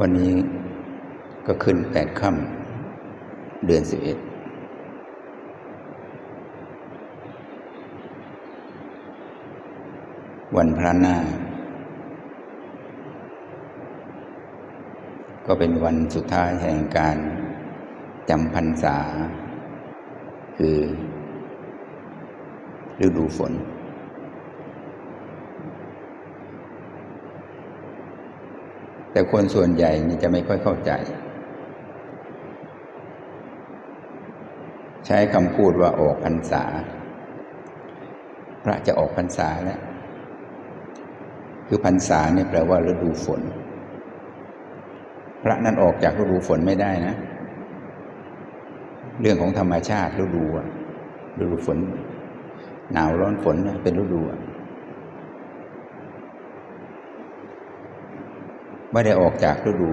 วันนี้ก็ขึ้นแปดค่ำเดือนสิบเอ็ดวันพระหน้า ก็เป็นวันสุดท้ายแห่งการจำพรรษา คือฤดูฝน แต่คนส่วนใหญ่นี่จะไม่ค่อยเข้าใจ ใช้คำพูดว่าออกพรรษา พระจะออกพรรษาแล้วคือพรรษาเนี่ยแปลว่าฤดูฝน พระนั้นออกจากฤดูฝนไม่ได้นะ เรื่องของธรรมชาติฤดูฤดูฝน หนาวร้อนฝนเป็นฤดูอะ ไม่ได้ออกจากฤดู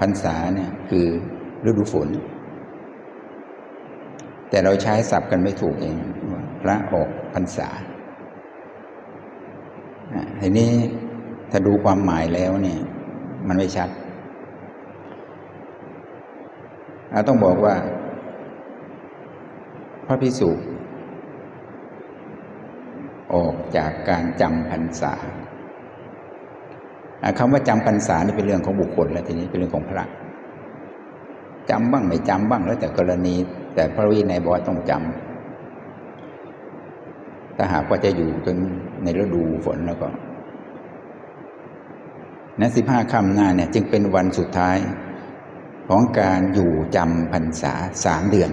พรรษาเนี่ยคือฤดูฝน แต่เราใช้ศัพท์กันไม่ถูกเองว่าพระออกพรรษาอ่าทีนี้ถ้าดูความหมายแล้วเนี่ย มันไม่ชัดเราต้องบอกว่า พระพิสุออกจากการจำพรรษา อ่าคำว่าจำพรรษานี่เป็นเรื่องของบุคคล แล้วทีนี้เป็นเรื่องของพระจำบ้างไม่จำบ้างแล้วแต่กรณี แต่พระวินัยบอกว่าต้องจำถ้าหากว่าจะอยู่จนในฤดูฝนแล้วก็นั้นสิบห้าคำหน้าเนี่ย จึงเป็นวันสุดท้ายของการอยู่จำพรรษาสามเดือน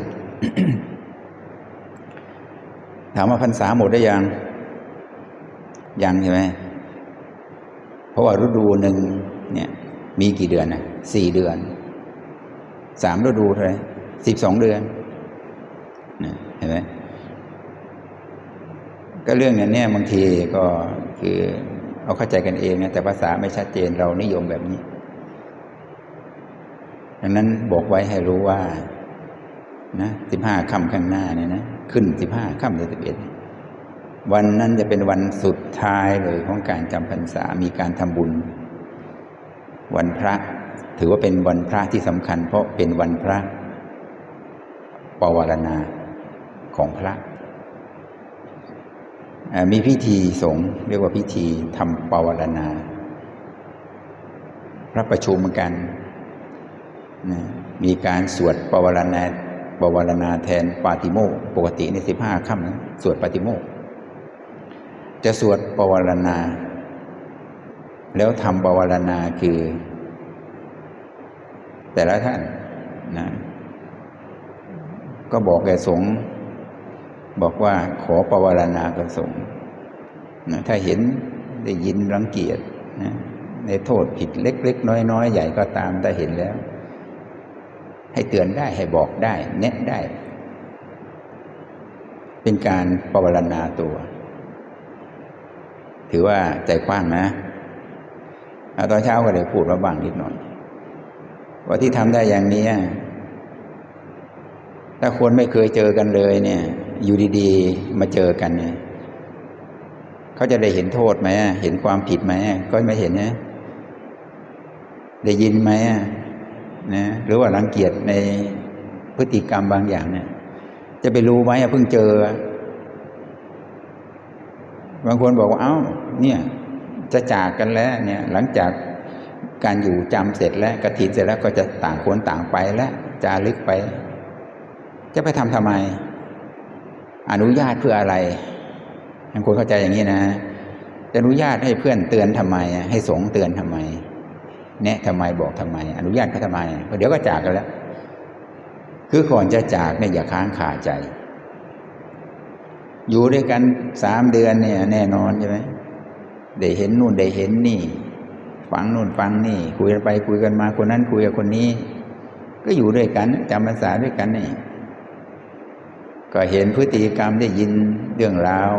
ถามว่าพรรษาหมดได้ยัง ยังใช่ไหม ราะว่าฤดูหนึ่งเนี่ยมีกี่เดือนนะสี่เดือน สามฤดูเท่าไหร่สิบสองเดือนนะเห็นไหมก็เรื่องนี้เนี่ยบางทีก็คือเอาเข้าใจกันเองนะแต่ภาษาไม่ชัดเจนเรานิยมแบบนี้ ดังนั้นบอกไว้ให้รู้ว่า นะสิบห้าค่ำข้างหน้าเนี่ยนะ ขึ้นสิบห้าค่ำเดือนสิบเอ็ด วันนั้นจะเป็นวันสุดท้ายเลยของการจำพรรษา มีการทำบุญ วันพระถือว่าเป็นวันพระที่สำคัญ เพราะเป็นวันพระปวารณาของพระ มีพิธีสงฆ์เรียกว่าพิธีทำปวารณา พระประชุมกัน มีการสวดปวารณาปวารณาแทนปาติโมกปกติในสิบห้าค่ำนะสวดปาติโมก จะสวดปวารณา แล้วทำปวารณาคือ แต่ละท่านนะก็บอกแก่สงฆ์บอกว่าขอปวารณากับสงฆ์นะถ้าเห็นได้ยินรังเกียจนะในโทษผิดเล็ก ๆ น้อย ๆ ใหญ่ก็ตามแต่เห็นแล้ว ให้เตือนได้ให้บอกได้ แนะได้ เป็นการปวารณาตัว ถือว่าใจกว้างนะตอนเช้าก็เลยพูดมาบ้างนิดหน่อย ว่าที่ทำได้อย่างนี้ถ้าคนไม่เคยเจอกันเลยเนี่ย อยู่ดีๆ มาเจอกันเนี่ยเขาจะได้เห็นโทษไหมเห็นความผิดไหมก็ไม่เห็นนะได้ยินไหมนะหรือว่ารังเกียจในพฤติกรรมบางอย่างเนี่ย จะไปรู้ไหมเพิ่งเจอ บางคนบอกว่าเอ้าเนี่ยจะจากกันแล้วเนี่ยหลังจากการอยู่จำเสร็จแล้วกระถินเสร็จแล้วก็จะต่างคนต่างไปแล้วจารึกไป จะไปทำทำไม อนุญาตเพื่ออะไรบางคนเข้าใจอย่างนี้นะจะอนุญาตให้เพื่อนเตือนทำไม ให้สงเตือนทำไมแนะทำไมบอกทำไม อนุญาตเขาทำไมเดี๋ยวก็จากกันแล้ว คือก่อนจะจากเนี่ยอย่าค้างคาใจ อยู่ด้วยกันสามเดือนเนี่ย แน่นอนใช่ไหมได้เห็นนู่นได้เห็นนี่ ฟังนู่นฟังนี่ คุยกันไปคุยกันมาคนนั้นคุยกับคนนี้ ก็อยู่ด้วยกันจำภาษาด้วยกันนี่ก็เห็นพฤติกรรมได้ยินเรื่องราว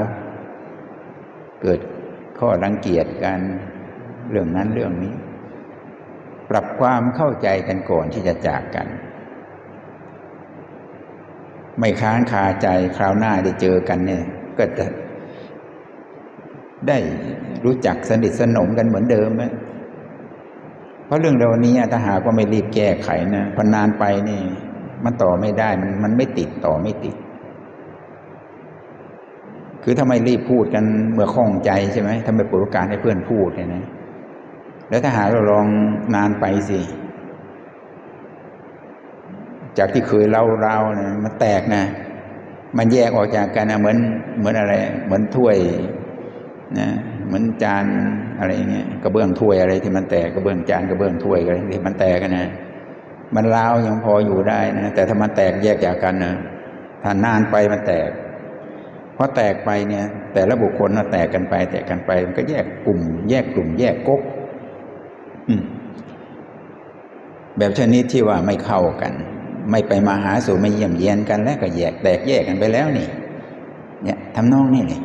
เกิดข้อรังเกียจกันเรื่องนั้นเรื่องนี้ ปรับความเข้าใจกันก่อนที่จะจากกัน ไม่ค้างคาใจคราวหน้าได้เจอกันเนี่ย ก็จะได้รู้จักสนิทสนมกันเหมือนเดิมไหมเพราะเรื่องเหล่านี้ถ้าหากว่าไม่รีบแก้ไขนะพอนานไปนี่ มันต่อไม่ได้มันมันไม่ติดต่อไม่ติด คือถ้าไม่รีบพูดกันเมื่อคล่องใจใช่ไหมถ้าไมเปิดโอกาสให้เพื่อนพูดเนี่ยนะ แล้วถ้าหากเราลองนานไปสิ จากที่เคยเล่าเล่านะมันแตกนะ มันแยกออกจากกันนะเหมือนเหมือนอะไร เหมือนถ้วยนะเหมือนจานอะไรเงี้ยกระเบื้องถ้วยอะไรที่มันแตกกระเบื้องจานกระเบื้องถ้วยอะไรที่มันแตกกันนะมันร้ายังพออยู่ได้นะแต่ถ้ามันแตกแยกจากกันนะถ้านานไปมันแตกพอแตกไปเนี่ย แต่ละบุคคลน่ะแตกกันไป แตกกันไปมันก็แยกกลุ่ม แยกกลุ่ม แยกก๊กแบบชนิดที่ว่าไม่เข้ากัน ไม่ไปมาหาสู่ไม่เยี่ยมเยียนกันแล้วก็แยกแตกแยกกันไปแล้วนี่ เนี่ยทำนองนี่เลย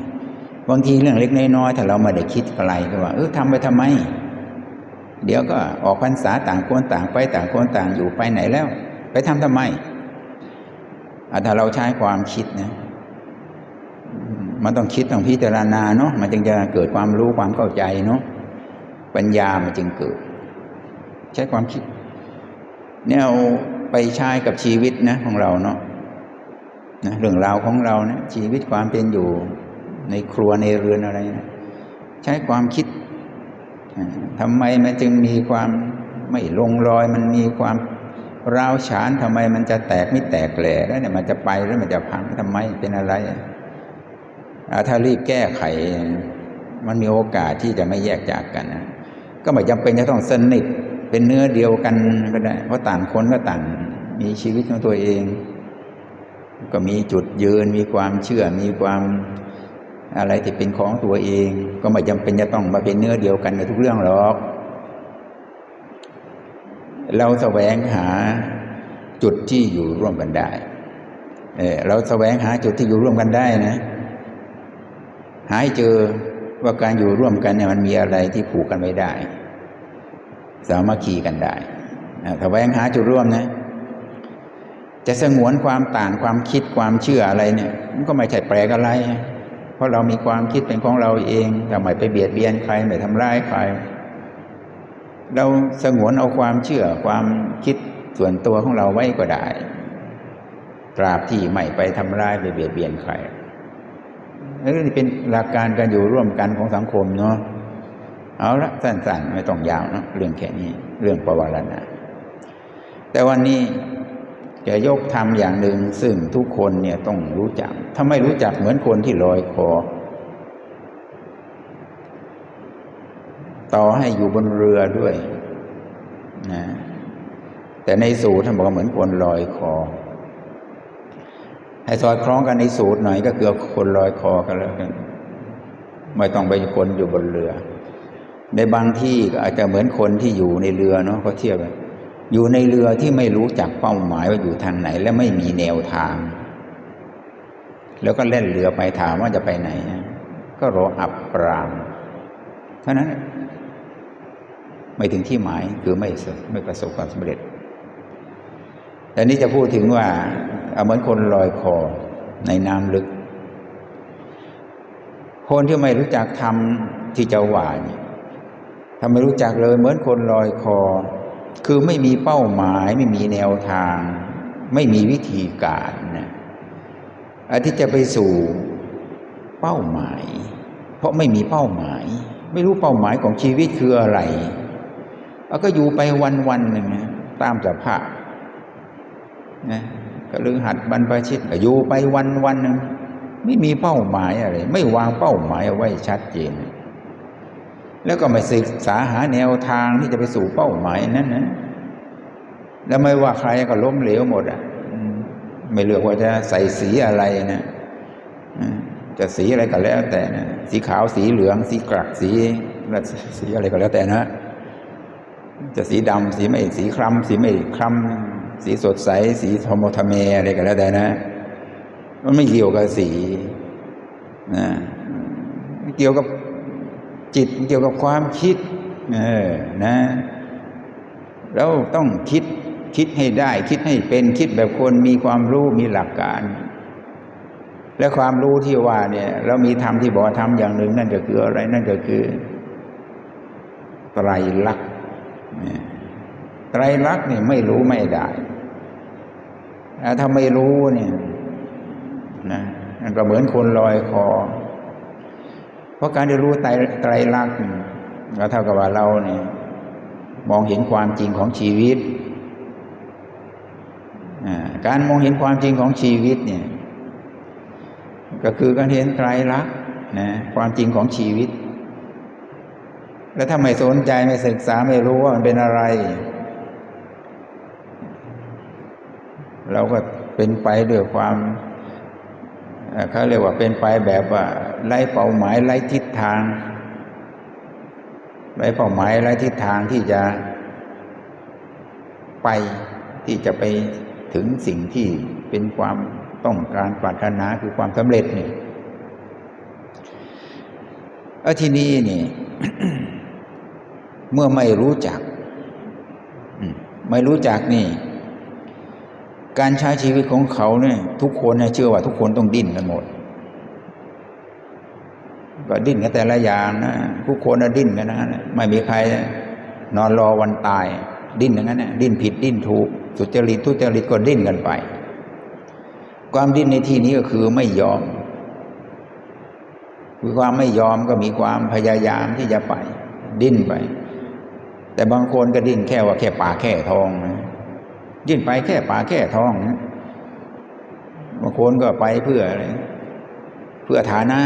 บางทีเรื่องเล็กน้อยถ้าเราไม่ได้คิดไกลก็ว่าเออทำไปทำไม เดี๋ยวก็ออกพรรษาต่างคนต่างไปต่างคนต่างอยู่ไปไหนแล้ว ไปทำทำไมอะถ้าเราใช้ความคิดนะมันต้องคิดต้องพิจารณาเนาะมันจึงจะเกิดความรู้ความเข้าใจเนาะปัญญามันจึงเกิด ใช้ความคิดเนี่ย ไปใช้กับชีวิตนะของเราเนาะนะเรื่องราวของเราเนะชีวิตความเป็นอยู่ในครัวในเรือนอะไรนะใช้ความคิดทำไมมันจึงมีความไม่ลงรอยมันมีความร้าวฉานทำไมมันจะแตกไม่แตกแหล่แล้วเนี่ยมันจะไปแล้วมันจะพังทำไมเป็นอะไรถ้ารีบแก้ไข มันมีโอกาสที่จะไม่แยกจากกันนะก็ไม่จำเป็นจะต้องสนิท เป็นเนื้อเดียวกันก็ได้ เพราะต่างคนก็ต่างมีชีวิตของตัวเอง ก็มีจุดยืน มีความเชื่อ มีความอะไรที่เป็นของตัวเอง ก็ไม่จำเป็นจะต้องมาเป็นเนื้อเดียวกันในทุกเรื่องหรอก เราแสวงหาจุดที่อยู่ร่วมกันได้เออเราแสวงหาจุดที่อยู่ร่วมกันได้นะ หายเจอว่าการอยู่ร่วมกันเนี่ยมันมีอะไรที่ผูกกันไม่ได้ สามัคคีกันได้ถ้าแวงหาจุดร่วมนะ จะสงวนความต่างความคิดความเชื่ออะไรเนี่ย มันก็ไม่ใช่แปลกอะไร เพราะเรามีความคิดเป็นของเราเองแต่ไม่ไปเบียดเบียนใครไม่ทำร้ายใคร เราสงวนเอาความเชื่อความคิดส่วนตัวของเราไว้ก็ได้ ตราบที่ไม่ไปทำร้ายไปเบียดเบียนใครนี่เป็นหลักการการอยู่ร่วมกันของสังคมเนาะ เอาละสั้นๆ ไม่ต้องยาวเนะเรื่องแค่นี้ เรื่องประวัตินะแต่วันนี้จะยกทำอย่างหนึ่งซึ่งทุกคนเนี่ยต้องรู้จัก ถ้าไม่รู้จักเหมือนคนที่ลอยคอ ต่อให้อยู่บนเรือด้วยนะแต่ในสูตรท่านบอกเหมือนคนลอยคอ ให้สอดคล้องกันในสูตรหน่อยก็คือคนลอยคอกันแล้วกันไม่ต้องไปคนอยู่บนเรือ ในบางที่ก็อาจจะเหมือนคนที่อยู่ในเรือเนาะเขาเทียบอยู่ในเรือที่ไม่รู้จักเป้าหมายว่าอยู่ทางไหน และไม่มีแนวทาง แล้วก็เล่นเรือไปถามว่าจะไปไหน ก็รออับปรามเท่านั้นไม่ถึงที่หมายคือไม่ไม่ประสบความสำเร็จแต่นี้จะพูดถึงว่าเอาเหมือนคนลอยคอในน้ำลึก คนที่ไม่รู้จักทำที่จะหวาน ถ้าไม่รู้จักเลยเหมือนคนลอยคอ คือไม่มีเป้าหมายไม่มีแนวทาง ไม่มีวิธีการนะอาที่จะไปสู่เป้าหมาย เพราะไม่มีเป้าหมาย ไม่รู้เป้าหมายของชีวิตคืออะไรเอาก็อยู่ไปวันวันหนึ่งนะตามสภาพนะก็ลือหัดบรรพชิตอยู่ไปวันวันหนึ่งไม่มีเป้าหมายอะไร ไม่วางเป้าหมายเอาไว้ชัดเจน แล้วก็ไม่ศึกษาหาแนวทางที่จะไปสู่เป้าหมายนั้นนะแล้วไม่ว่าใครก็ล้มเหลวหมดอะไม่เลือกว่าจะใส่สีอะไรนะจะสีอะไรก็แล้วแต่นะสีขาวสีเหลือง สีกรักสีสีอะไรก็แล้วแต่นะ จะสีดำสีไม่สีคล้ำสีไม่คล้ำสีสดใส สีทอมทเมอะไรก็แล้วแต่นะ มันไม่เกี่ยวกับสีนะเกี่ยวกับ จิตเกี่ยวกับความคิดเออนะเราต้องคิดคิดให้ได้ คิดให้เป็นคิดแบบคนมีความรู้มีหลักการ และความรู้ที่ว่าเนี่ย เรามีธรรมที่บอกธรรมอย่างหนึ่ง นั่นก็คืออะไรนั่นก็คือไตรลักษณ์ไตรลักษณ์เนี่ยไม่รู้ไม่ได้แล้วถ้าไม่รู้เนี่ยนะมันก็เหมือนคนลอยคอ ราะการได้รู้ไตรไตรลักษณ์ก็เท่ากับว่าเราเนี่ยมองเห็นความจริงของชีวิต การมองเห็นความจริงของชีวิตเนี่ยก็คือการเห็นไตรลักษณ์นะความจริงของชีวิต แล้วถ้าไม่สนใจไม่ศึกษาไม่รู้ว่ามันเป็นอะไร เราก็เป็นไปด้วยความเขาเรียกว่าเป็นไปแบบว่า ไร้เป้าหมายไร้ทิศทางไร้เป้าหมายไร้ทิศทางที่จะไปที่จะไปถึงสิ่งที่เป็นความต้องการปรารถนาคือความสำเร็จนี่เออทีนี้นี่เมื่อไม่รู้จัก ไม่รู้จักนี่ การใช้ชีวิตของเขาเนี่ย ทุกคนเนี่ยเชื่อว่าทุกคนต้องดิ้นกันหมด ก็ดิ้นกันแต่ละอย่างนะทุกคนดิ้นกันนะไม่มีใคร นอนรอวันตาย ดิ้นอย่างนั้นนะดิ้นผิดดิ้นถูกสุจริตทุจริตก็ดิ้นกันไป ความดิ้นในที่นี้ก็คือไม่ยอมคือความไม่ยอมก็มีความพยายามที่จะไป ดิ้นไป แต่บางคนก็ดิ้นแค่ว่าแค่ป่าแค่ทองนะดิ้นไปแค่ป่าแค่ทองนะบางคนก็ไปเพื่ออะไรเพื่อฐานะ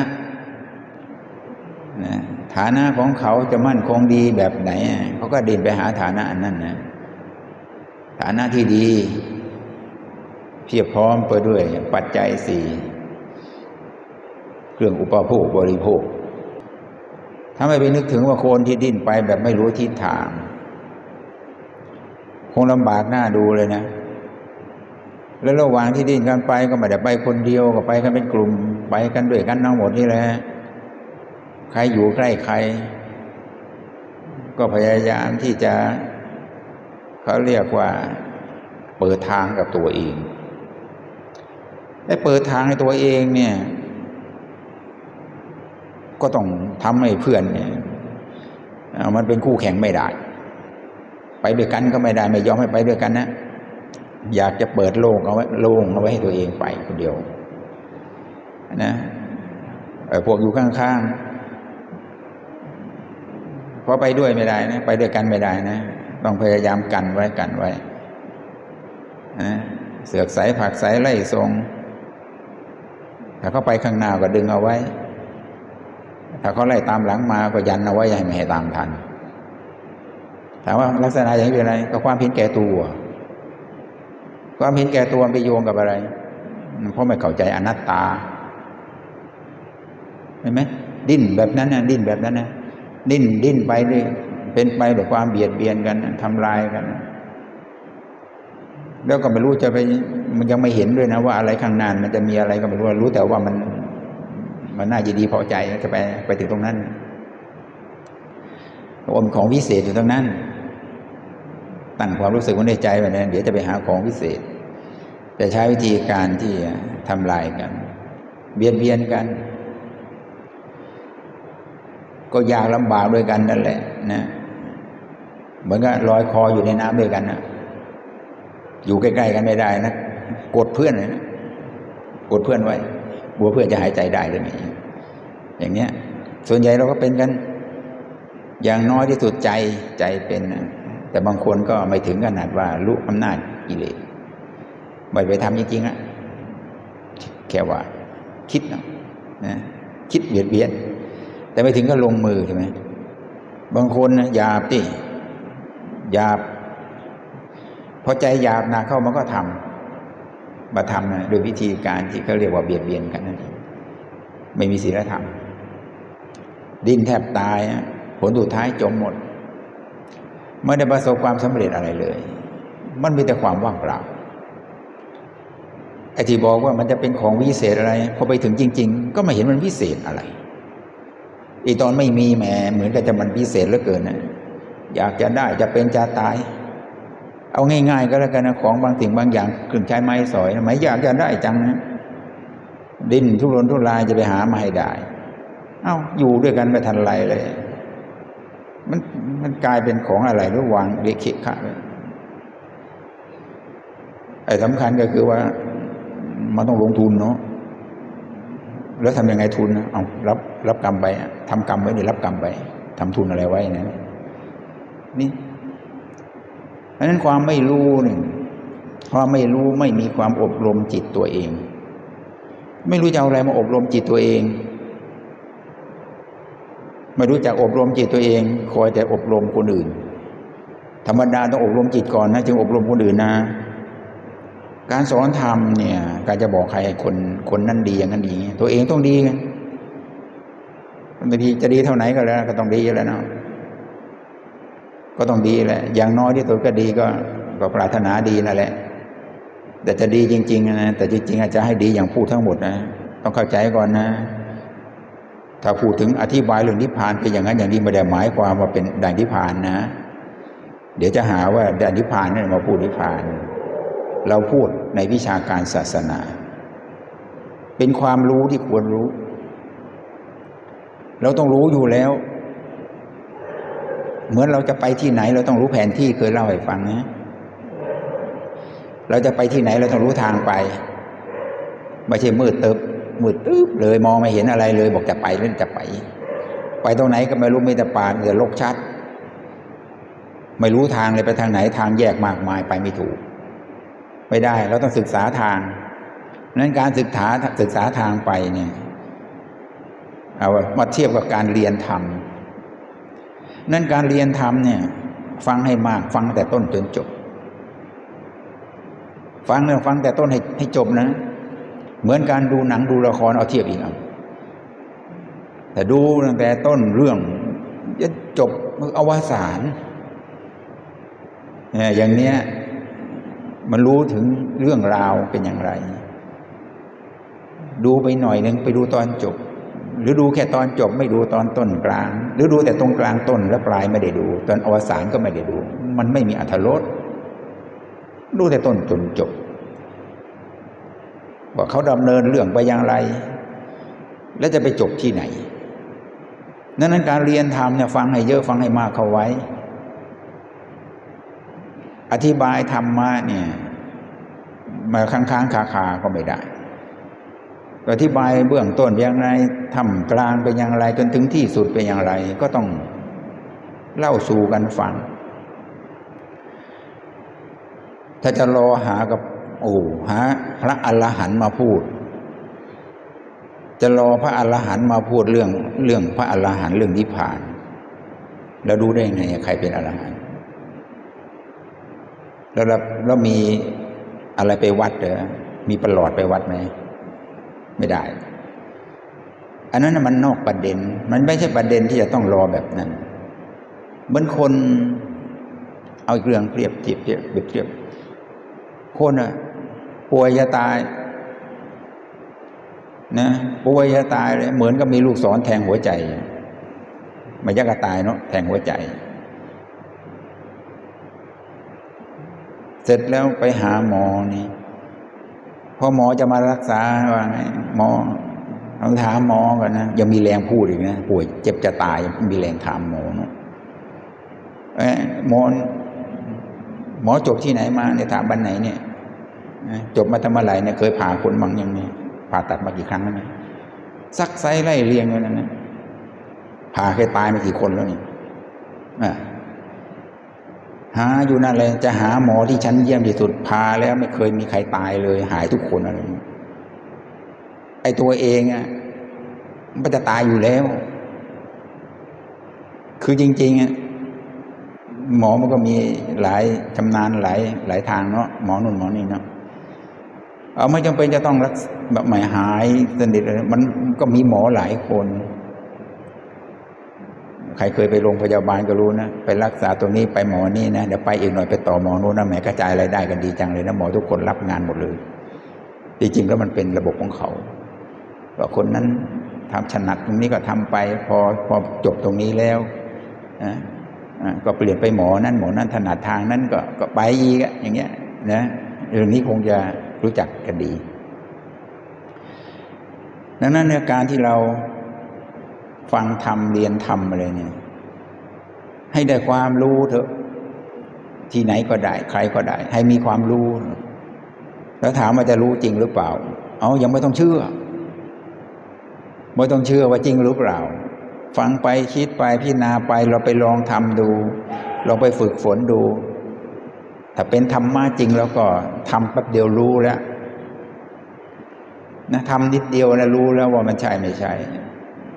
นะฐานะของเขาจะมั่นคงดีแบบไหน เขาก็ดินไปหาฐานะอันนั้นนะฐานะที่ดี เพียบพร้อมไปด้วย ปัจจัยสี่เครื่องอุปโภคบริโภค ถ้าไม่ไปนึกถึงว่าคนที่ดิ้นไปแบบไม่รู้ทิศทางคงลำบากหน้าดูเลยนะ แล้วระหว่างที่ดิ้นกันไปก็ไม่ได้ไปคนเดียวก็ไปกันเป็นกลุ่ม ไปกันด้วยกันทั้งหมดนี่แหละ ใครอยู่ใกล้ใคร ก็พยายามที่จะเขาเรียกว่า เปิดทางกับตัวเองไอ้เปิดทางในตัวเองเนี่ย ก็ต้องทำให้เพื่อนเนี่ยมันเป็นคู่แข่งไม่ได้ ไปด้วยกันก็ไม่ได้ไม่ยอมให้ไปด้วยกันนะอยากจะเปิดโลกเอาไว้โล่งเอาไว้ให้ตัวเองไปคนเดียวนะเอ่อพวกอยู่ข้างๆ เพราะไปด้วยไม่ได้นะ ไปด้วยกันไม่ได้นะ ต้องพยายามกันไว้กันไว้นะเสือกสายผักสายไล่ทรงถ้าเขาไปข้างหน้าก็ดึงเอาไว้ ถ้าเขาไล่ตามหลังมาก็ยันเอาไว้ให้ไม่ให้ตามทันถามว่าลักษณะอย่างนี้เป็นอะไร ก็ความเห็นแก่ตัว ความเห็นแก่ตัวไปโยงกับอะไร เพราะไม่เข้าใจอนัตตาเห็นไหมดิ้นแบบนั้นนะดิ้นแบบนั้นนะ ดิ้นดิ้นไปด้วยเป็นไปด้วยความเบียดเบียนกันทำลายกัน แล้วก็ไม่รู้จะไปมันยังไม่เห็นด้วยนะว่าอะไรข้างหน้ามันจะมีอะไรก็ไม่รู้รู้แต่ว่ามัน มันน่าจะดีพอใจจะไปไปถึงตรงนั้นอมของวิเศษอยู่ตรงนั้น ตั้งความรู้สึกไว้ในใจไว้นะเดี๋ยวจะไปหาของวิเศษจะใช้วิธีการที่ทำลายกัน เบียดเบียนกัน ก็ยากลำบากด้วยกันนั่นแหละนะเหมือนกับลอยคออยู่ในน้ำด้วยกันนะอยู่ใกล้ๆกันไม่ได้นะกดเพื่อนเลยนะกดเพื่อนไว้กลัวเพื่อนจะหายใจได้หรือไม่อย่างเนี้ย ส่วนใหญ่เราก็เป็นกัน อย่างน้อยที่สุดใจใจเป็นนะแต่บางคนก็ไม่ถึงขนาดว่ารู้อำนาจกิเลสไม่ไปทำจริงๆอะแค่ว่า คิดนะนะคิดเบียดเบียน แต่ไม่ถึงก็ลงมือใช่ไหมบางคนหยาบที่หยาบพอใจหยาบนะเข้ามันก็ทำมาทำนะโดยวิธีการที่เขาเรียกว่าเบียดเบียนกันนั่นเองไม่มีศีลธรรม ดิ้นแทบตายผลสุดท้ายจมหมด ไม่ได้ประสบความสำเร็จอะไรเลย มันมีแต่ความว่างเปล่าไอ้ที่บอกว่ามันจะเป็นของวิเศษอะไร พอไปถึงจริง ๆ ก็ไม่เห็นมันวิเศษอะไร อีตอนไม่มีแหมเหมือนกับจะมันพิเศษเหลือเกินนะอยากจะได้จะเป็นจะตาย เอาง่าย ๆ ก็แล้วกันนะของบางสิ่งบางอย่างเครื่องใช้ไม้สอยนะไม่อยากจะได้จังนะดิ้นทุรนทุรายจะไปหามาให้ได้ เอ้าอยู่ด้วยกันไม่ทันไรเลย มันมันกลายเป็นของอะไรระหว่างเด็กเขะขะเลยไอ้สำคัญก็คือว่ามันต้องลงทุนเนาะ แล้วทำยังไงทุนนะเอารับรับกรรมไปอะทำกรรมไว้นี่รับกรรมไปทำทุนอะไรไว้นะ นี่เพราะฉะนั้นความไม่รู้หนึ่งความไม่รู้ไม่มีความอบรมจิตตัวเอง ไม่รู้จะเอาอะไรมาอบรมจิตตัวเอง ไม่รู้จักอบรมจิตตัวเอง คอยแต่อบรมคนอื่น ธรรมดาต้องอบรมจิตก่อนนะจึงอบรมคนอื่นนะ การสอนธรรมเนี่ยการจะบอกใครคนคนนั้นดีอย่างนั้นดี ตัวเองต้องดีไงบางทีจะดีเท่าไหนก็แล้ว ก็ต้องดีแล้วเนาะก็ต้องดีแหละ อย่างน้อยที่สุดก็ดีก็ก็ปรารถนาดีนั่นแหละ แต่จะดีจริงๆนะแต่จริงๆอาจจะให้ดีอย่างพูดทั้งหมดนะ ต้องเข้าใจก่อนนะ ถ้าพูดถึงอธิบายเรื่องนิพพานเป็นอย่างนั้นอย่างนี้ไม่ได้หมายความว่าเป็นด่านนิพพานนะ เดี๋ยวจะหาว่าด่านนิพพานนั่นมาพูดนิพพาน เราพูดในวิชาการศาสนา เป็นความรู้ที่ควรรู้ เราต้องรู้อยู่แล้ว เหมือนเราจะไปที่ไหน เราต้องรู้แผนที่เคยเล่าให้ฟังนะเราจะไปที่ไหนเราต้องรู้ทางไปไม่ใช่มืดตึบมืดตึบเลยมองไม่เห็นอะไรเลย บอกจะไปเล่นจะไป ไปตรงไหนก็ไม่รู้ไมีแต่ป่ามีแต่ลกชัด ไม่รู้ทางเลยไปทางไหนทางแยกมากมายไปไม่ถูก ไม่ได้ เราต้องศึกษาทางนั้นการศึกษาศึกษาทางไปเนี่ยเอามาเทียบกับการเรียนธรรมนั้นการเรียนธรรมเนี่ย ฟังให้มากฟังแต่ต้นจนจบ ฟังเนี่ยฟังแต่ต้นให้ให้จบนะ เหมือนการดูหนังดูละครเอาเทียบอีกเอาแต่ดูตั้งแต่ต้นเรื่องจะจบอวสานเนี่ยอย่างเนี้ย มันรู้ถึงเรื่องราวเป็นอย่างไร ดูไปหน่อยหนึ่งไปดูตอนจบ หรือดูแค่ตอนจบไม่ดูตอนต้นกลาง หรือดูแต่ตรงกลางต้นและปลายไม่ได้ดู ตอนอวสานก็ไม่ได้ดู มันไม่มีอัธรสดูแต่ต้นจนจบ ว่าเขาดำเนินเรื่องไปอย่างไร แล้วจะไปจบที่ไหนนั้นนั้นการเรียนธรรมเนี่ยฟังให้เยอะฟังให้มากเข้าไว้ อธิบายธรรมะเนี่ยมาค้างๆคาคาก็ไม่ได้ อธิบายเบื้องต้นเป็นอย่างไรทำกลางเป็นอย่างไรจนถึงที่สุดเป็นอย่างไรก็ต้องเล่าสู่กันฟัง ถ้าจะรอหากับโอ้หาพระอรหันต์มาพูด จะรอพระอรหันต์มาพูดเรื่องเรื่องพระอรหันต์เรื่องนิพพาน แล้วรู้ได้ไงใครเป็นอรหันต์ แล้วแล้วมีอะไรไปวัดเหรอมีประหลอดไปวัดไหมไม่ได้ อันนั้นมันนอกประเด็น มันไม่ใช่ประเด็นที่จะต้องรอแบบนั้นเหมือนคนเอาเรื่องเปรียบเทียบเปรียบเทียบ คนอะป่วยจะตาย นะป่วยจะตายเลยเหมือนกับมีลูกศรแทงหัวใจม่ยักกะตายเนาะแทงหัวใจ เสร็จแล้วไปหาหมอนี่พอหมอจะมารักษาว่าไงหมอต้องถามหมอก่อนนะยังมีแรงพูดอีกนะป่วยเจ็บจะตายมีแรงถามหมอเนาะหมอหมอจบที่ไหนมาเนี่ยถามบันไหนเนี่ยจบมาทำอะไรเนี่ยเคยผ่าคนมังยังเนี่ยผ่าตัดมากี่ครั้งแล้วเนี่ยซักไซไล่เรียงเลยนะนะผ่าเคยตายมากี่คนแล้วนี่ หาอยู่นั่นเลยจะหาหมอที่ชั้นเยี่ยมที่สุดพาแล้วไม่เคยมีใครตายเลย หายทุกคนอะไรไอตัวเองอะมันจะตายอยู่แล้ว คือจริงๆอะหมอมันก็มีหลายชำนาญหลายหลายทางเนาะหมอนุ่นหมอนี่เนาะเอาไม่จำเป็นจะต้องรักแบบหมายหายสนิทเลยมันก็มีหมอหลายคน ใครเคยไปโรงพยาบาลก็รู้นะ ไปรักษาตรงนี้ไปหมอนี่นะเดี๋ยวไปอีกหน่อยไปต่อหมอนู้นนะแหมกระจายรายได้กันดีจังเลยนะหมอทุกคนรับงานหมดเลยจริงๆแล้วมันเป็นระบบของเขาว่าคนนั้นทำถนัดตรงนี้ก็ทำไป พอพอจบตรงนี้แล้วนะก็เปลี่ยนไปหมอนั้นหมอนั้นถนัดทางนั้นก็ก็ไปอีกอย่างเงี้ยนะเรื่องนี้คงจะรู้จักกันดี ดังนั้นในการที่เรา ฟังธรรมเรียนธรรมอะไรเนี่ย ให้ได้ความรู้เถอะ ที่ไหนก็ได้ ใครก็ได้ ให้มีความรู้ แล้วถามว่าจะรู้จริงหรือเปล่า เอายังไม่ต้องเชื่อไม่ต้องเชื่อว่าจริงหรือเปล่า ฟังไปคิดไปพิจารณาไปเราไปลองทำดูลองไปฝึกฝนดู ถ้าเป็นธรรมะจริงแล้วก็ทำแป๊บเดียวรู้แล้วนะทำนิดเดียวนะรู้แล้วว่ามันใช่ไม่ใช่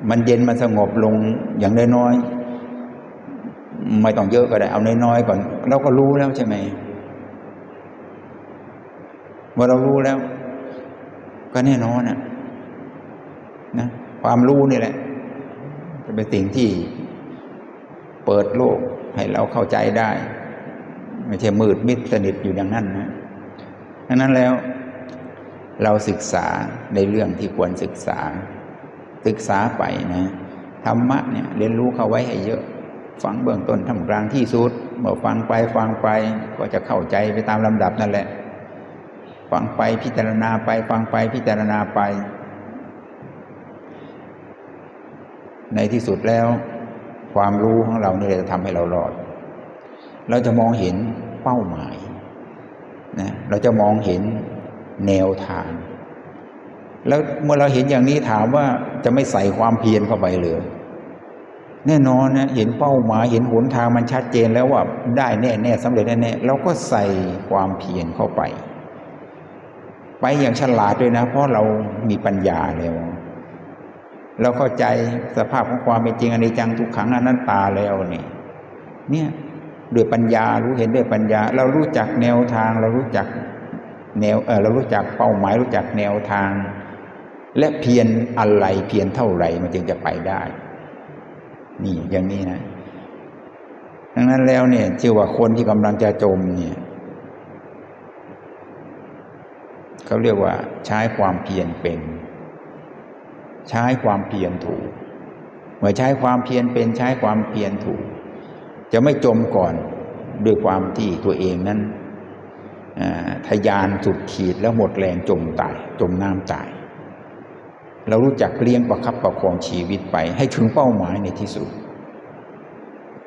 มันเย็นมันสงบลงอย่างน้อยๆไม่ต้องเยอะก็ได้ เอาน้อยๆก่อน เราก็รู้แล้วใช่ไหมเมื่อเรารู้แล้ว ก็แน่นอนนะนะความรู้นี่แหละจะเป็นสิ่งที่เปิดโลกให้เราเข้าใจได้ ไม่ใช่มืดมิดสนิทอยู่อย่างนั้นนะดังนั้นแล้วเราศึกษาในเรื่องที่ควรศึกษา ศึกษาไปนะธรรมะเนี่ยเรียนรู้เข้าไว้ให้เยอะ ฟังเบื้องต้นทำกลางที่สุดเมื่อฟังไปฟังไปก็จะเข้าใจไปตามลำดับนั่นแหละ ฟังไปพิจารณาไป ฟังไปพิจารณาไป ในที่สุดแล้ว ความรู้ของเรานี่จะทำให้เรารอด เราจะมองเห็นเป้าหมายนะเราจะมองเห็นแนวทาง แล้วเมื่อเราเห็นอย่างนี้ถามว่าจะไม่ใส่ความเพียรเข้าไปเลย แน่นอนนะเห็นเป้าหมายเห็นหนทางมันชัดเจนแล้วว่าได้แน่แน่สำเร็จแน่แน่เราก็ใส่ความเพียรเข้าไป ไปอย่างฉลาดด้วยนะ เพราะเรามีปัญญาแล้วเราเข้าใจสภาพของความเป็นจริงอนิจจังทุกขังอนัตตาแล้วนี่เนี่ยด้วยปัญญารู้เห็นด้วยปัญญา เรารู้จักแนวทาง เรารู้จักแนวเออเรารู้จักเป้าหมายรู้จักแนวทาง และเพียรอะไรเพียรเท่าไหร่มันจึงจะไปได้ นี่อย่างนี้นะ ดังนั้นแล้วเนี่ยชื่อว่าคนที่กำลังจะจมเนี่ยเขาเรียกว่าใช้ความเพียรเป็น ใช้ความเพียรถูกเมื่อใช้ความเพียรเป็นใช้ความเพียรถูก จะไม่จมก่อนด้วยความที่ตัวเองนั้นทยานสุดขีดแล้วหมดแรงจมตาย จมน้ำตาย เรารู้จักเลี้ยงประคับประคองชีวิตไป ให้ถึงเป้าหมายในที่สุด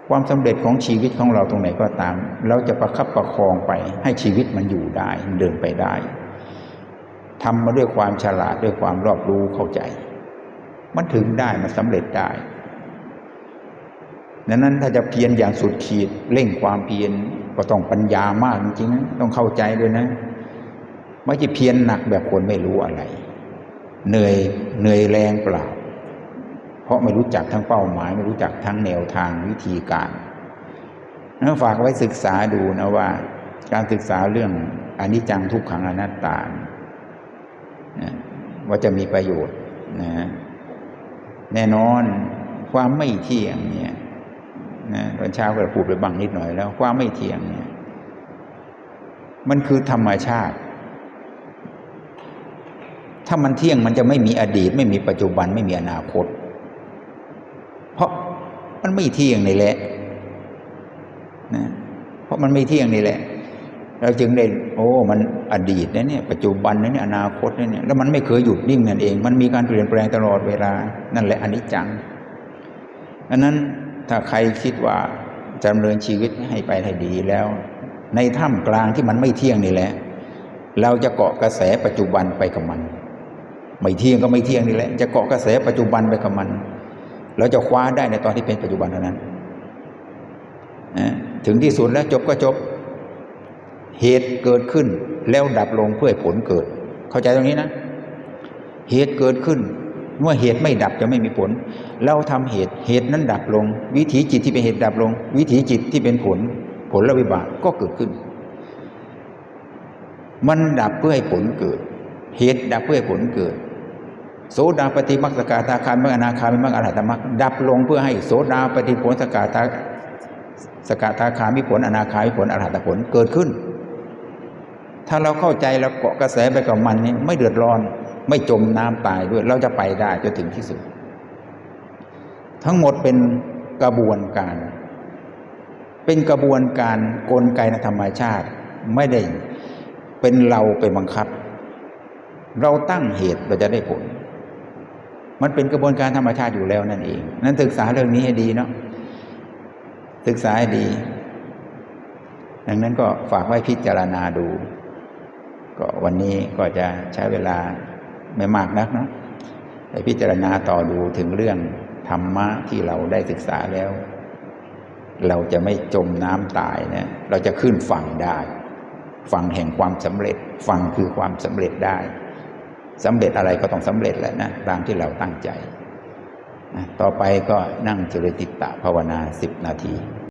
ความสำเร็จของชีวิตของเราตรงไหนก็ตาม เราจะประคับประคองไป ให้ชีวิตมันอยู่ได้เดินไปได้ทำมาด้วยความฉลาดด้วยความรอบรู้เข้าใจ มันถึงได้มันสำเร็จได้ดังนั้นถ้าจะเพียรอย่างสุดขีดเร่งความเพียรก็ต้องปัญญามากจริงๆต้องเข้าใจด้วยนะ ไม่ใช่เพียรหนักแบบคนไม่รู้อะไร เหนื่อยเหนื่อยแรงเปล่า เพราะไม่รู้จักทั้งเป้าหมาย ไม่รู้จักทั้งแนวทางวิธีการนั้นฝากไว้ศึกษาดูนะว่า การศึกษาเรื่องอนิจจังทุกขังอนัตตาว่าจะมีประโยชน์นะแน่นอนความไม่เที่ยงเนี่ยนะตอนเช้าก็พูดไปบางนิดหน่อยแล้ว ความไม่เที่ยงเนี่ย มันคือธรรมชาติ ถ้ามันเที่ยงมันจะไม่มีอดีต ไม่มีปัจจุบันไม่มีอนาคต เพราะมันไม่เที่ยงนี่แหละนะเพราะมันไม่เที่ยงนี่แหละ เราจึงได้โอ้มันอดีตนะเนี่ยปัจจุบันนะเนี่ยอนาคตนะเนี่ยแล้วมันไม่เคยหยุดนิ่งนั่นเอง มันมีการเปลี่ยนแปลงตลอดเวลานั่นแหละอนิจจังอันนั้นถ้าใครคิดว่าจำเนินชีวิตให้ไปให้ดีแล้ว ในถ้ำกลางที่มันไม่เที่ยงนี่แหละ เราจะเกาะกระแสปัจจุบันไปกับมัน ไม่เที่ยงก็ไม่เที่ยงนี่แหละ จะเกาะกระแสปัจจุบันไปกับมันเราจะคว้าได้ในตอนที่เป็นปัจจุบันเท่านั้นถึงที่สุดแล้วจบก็จบ เหตุเกิดขึ้นแล้วดับลงเพื่อผลเกิด เข้าใจตรงนี้นะ เหตุเกิดขึ้นเมื่อเหตุไม่ดับจะไม่มีผล เราทำเหตุเหตุนั้นดับลง วิถีจิตที่เป็นเหตุดับลง วิถีจิตที่เป็นผล ผลและวิบากก็เกิดขึ้น มันดับเพื่อให้ผลเกิด เหตุดับเพื่อให้ผลเกิด โสดาปฏิมักสกาตาคารมรรคอนาคามิมักอรหัตมักดับลงเพื่อให้โสดาปฏิผลสกาตาสกาตาคามิผลอนาคามิผลอรหัตผลเกิดขึ้น ถ้าเราเข้าใจแล้วเกาะกระแสไปกับมันนี่ไม่เดือดร้อน ไม่จมน้ำตายด้วยเราจะไปได้จนถึงที่สุด ทั้งหมดเป็นกระบวนการ เป็นกระบวนการกลไกในธรรมชาติไม่ได้เป็นเราไปบังคับ เราตั้งเหตุเราจะได้ผล มันเป็นกระบวนการธรรมชาติอยู่แล้วนั่นเอง นั้นศึกษาเรื่องนี้ให้ดีเนาะศึกษาให้ดี ดังนั้นก็ฝากไว้พิจารณาดู ก็วันนี้ก็จะใช้เวลาไม่มากนักเนาะไปพิจารณาต่อดูถึงเรื่องธรรมะที่เราได้ศึกษาแล้ว เราจะไม่จมน้ำตายเนี่ยเราจะขึ้นฝั่งได้ ฝั่งแห่งความสำเร็จ ฝั่งคือความสำเร็จได้ สำเร็จอะไรก็ต้องสำเร็จแหละนะตามที่เราตั้งใจนะต่อไปก็นั่งจริติตตภาวนาสิบนาที